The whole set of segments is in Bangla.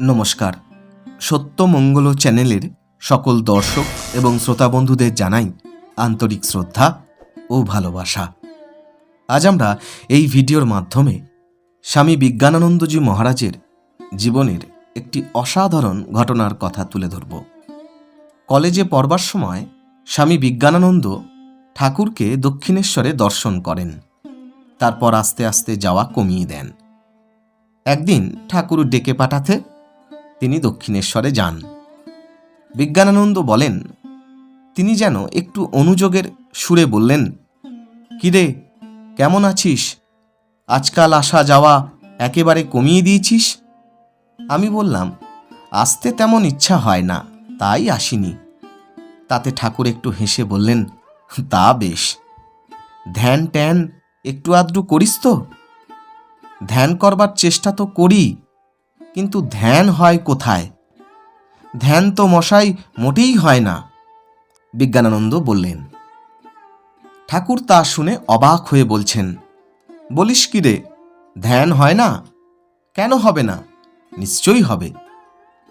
নমস্কার। সত্যমঙ্গল চ্যানেলের সকল দর্শক এবং শ্রোতা বন্ধুদের জানাই আন্তরিক শ্রদ্ধা ও ভালোবাসা। আজ আমরা এই ভিডিওর মাধ্যমে স্বামী বিজ্ঞানানন্দজি মহারাজের জীবনের একটি অসাধারণ ঘটনার কথা তুলে ধরব। কলেজে পড়বার সময় স্বামী বিজ্ঞানানন্দ ঠাকুরকে দক্ষিণেশ্বরে দর্শন করেন। তারপর আস্তে আস্তে যাওয়া কমিয়ে দেন। একদিন ঠাকুর ডেকে পাঠাতে তিনি দক্ষিণেশ্বরে যান। বিজ্ঞানানন্দ বলেন, তিনি যেন একটু অনুযোগের সুরে বললেন, কিরে, কেমন আছিস? আজকাল আসা যাওয়া একেবারে কমিয়ে দিয়েছিস? আমি বললাম, আসতে তেমন ইচ্ছা হয় না, তাই আসিনি। তাতে ঠাকুর একটু হেসে বললেন, তা বেশ। ধ্যান ট্যান একটু আধটু করিস তো? ধ্যান করবার চেষ্টা তো করি কিন্তু ধ্যান হয় কোথায়? ধ্যান তো মশাই মোটেই হয় না, বিজ্ঞানানন্দ বললেন। ঠাকুর তা শুনে অবাক হয়ে বলছেন, বলিস কি রে, ধ্যান হয় না? কেন হবে না? নিশ্চয়ই হবে।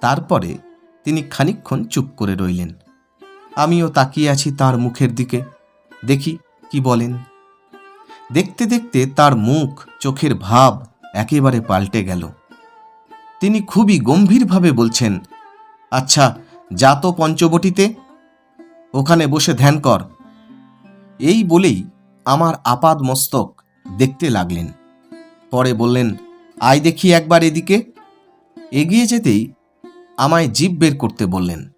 তারপরে তিনি খানিকক্ষণ চুপ করে রইলেন। আমিও তাকিয়ে আছি তার মুখের দিকে, দেখি কি বলেন। দেখতে দেখতে তার মুখ, চোখের ভাব একেবারে পাল্টে গেল। তিনি খুবই গম্ভীরভাবে বলছেন আচ্ছা যা তো পঞ্চবটিতে। ওখানে বসে ধ্যান কর। এই বলেই আমার আপাদ মস্তক দেখতে লাগলেন। পরে বললেন, আয় দেখি একবার এদিকে। এগিয়ে যেতেই আমায় জিভ বের করতে বললেন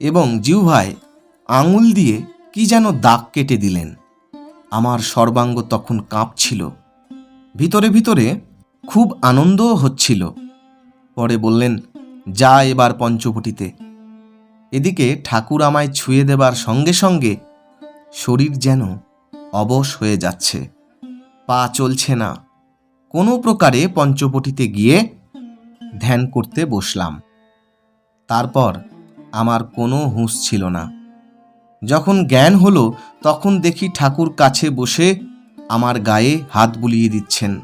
এবং জিহ্বায় আঙুল দিয়ে কি যেন দাগ কেটে দিলেন। আমার সর্বাঙ্গ তখন কাঁপছিল। ভিতরে ভিতরে খুব আনন্দও হচ্ছিল। পরে বললেন, যা এবার পঞ্চবটিতে। এদিকে ঠাকুর আমায় ছুঁয়ে দেবার সঙ্গে সঙ্গে শরীর যেন অবশ হয়ে যাচ্ছে। পা চলছে না। কোনো প্রকারে পঞ্চবটিতে গিয়ে ধ্যান করতে বসলাম। তারপর আমার কোনো হুঁশ ছিল না। যখন জ্ঞান হলো, তখন দেখি ঠাকুর কাছে বসে আমার গায়ে হাত বুলিয়ে দিচ্ছেন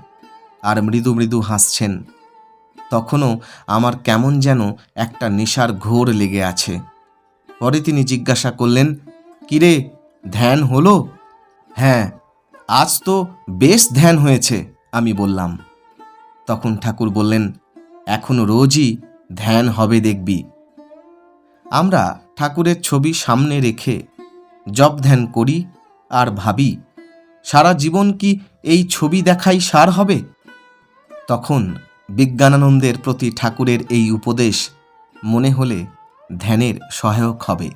আর মৃদু মৃদু হাসছেন। তখনও আমার কেমন যেন একটা নেশার ঘোর লেগে আছে। পরে তিনি জিজ্ঞাসা করলেন, কিরে, ধ্যান হলো? হ্যাঁ আজ তো বেশ ধ্যান হয়েছে, আমি বললাম। তখন ঠাকুর বললেন, এখন রোজই ধ্যান হবে দেখবি। আমরা ঠাকুরের ছবি সামনে রেখে জপ ধ্যান করি আর ভাবি, সারা জীবন কি এই ছবি দেখাই সার হবে? তখন বিজ্ঞানানন্দের প্রতি ঠাকুরের এই উপদেশ মনে হলে ধ্যানের সহায়ক হবে।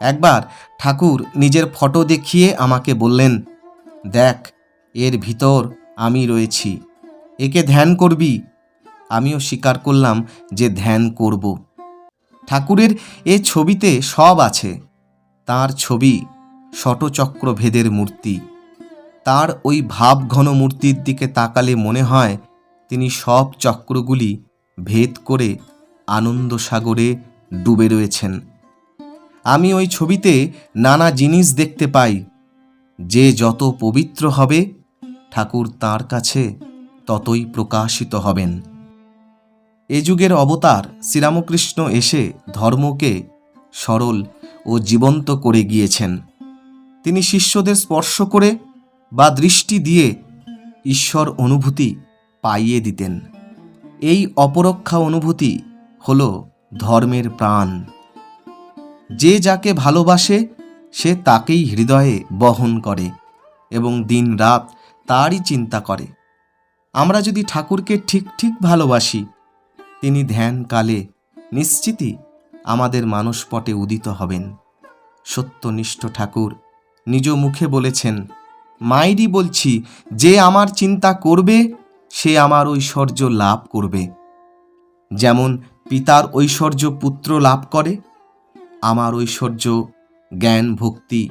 একবার ঠাকুর নিজের ফটো দেখিয়ে আমাকে বললেন, দেখ, এর ভিতর আমি রয়েছি, একে ধ্যান করবি? আমিও স্বীকার করলাম যে ধ্যান করব। ঠাকুরের এ ছবিতে সব আছে। তার ছবি শটচক্র ভেদের মূর্তি। তার ওই ভাবঘন মূর্তির দিকে তাকালে মনে হয় তিনি সব চক্রগুলি ভেদ করে আনন্দ সাগরে ডুবে রয়েছেন। আমি ওই ছবিতে নানা জিনিস দেখতে পাই। যে যত পবিত্র হবে, ঠাকুর তার কাছে ততই প্রকাশিত হবেন। এ যুগের অবতার শ্রীরামকৃষ্ণ এসে ধর্মকে সরল ও জীবন্ত করে গিয়েছেন। তিনি শিষ্যদের স্পর্শ করে বা দৃষ্টি দিয়ে ঈশ্বর অনুভূতি পাইয়ে দিতেন। এই অপরক্ষা অনুভূতি হল ধর্মের প্রাণ। যে যাকে ভালোবাসে, সে তাকেই হৃদয়ে বহন করে এবং দিন রাত তারই চিন্তা করে। আমরা যদি ঠাকুরকে ঠিক ঠিক ভালোবাসি, তিনি ধ্যানকালে নিশ্চিতই আমাদের মানসপটে উদিত হবেন। সত্যনিষ্ঠ ঠাকুর নিজ মুখে বলেছেন, মাইরি বলছি, যে আমার চিন্তা করবে সে আমার ঐশ্বর্য লাভ করবে। যেমন পিতার ঐশ্বর্য পুত্র লাভ করে, আমার ঐশ্বর্য জ্ঞান, ভক্তি,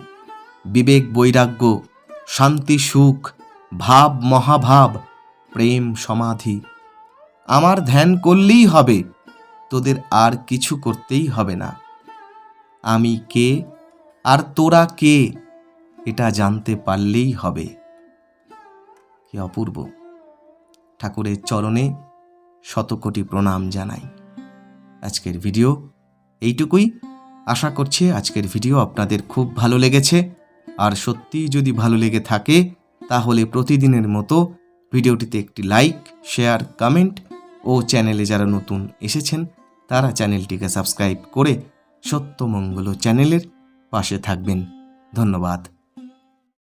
বিবেক, বৈরাগ্য, শান্তি, সুখ, ভাব, মহাভাব, প্রেম, সমাধি। আমার ধ্যান করলেই হবে, তোদের আর কিছু করতেই হবে না। আমি কে আর তোরা কে, এটা জানতে পারলেই হবে। কি অপূর্ব। ঠাকুরের চরণে শতকোটি প্রণাম জানাই। আজকের ভিডিও এইটুকুই। আশা করছি আজকের ভিডিও আপনাদের খুব ভালো লেগেছে। আর সত্যিই যদি ভালো লেগে থাকে, তাহলে প্রতিদিনের মতো ভিডিওটিতে একটি লাইক, শেয়ার, কমেন্ট ও চ্যানেলে যারা নতুন এসেছেন, তারা চ্যানেলটিকে সাবস্ক্রাইব করে সত্যমঙ্গল চ্যানেলের পাশে থাকবেন। ধন্যবাদ।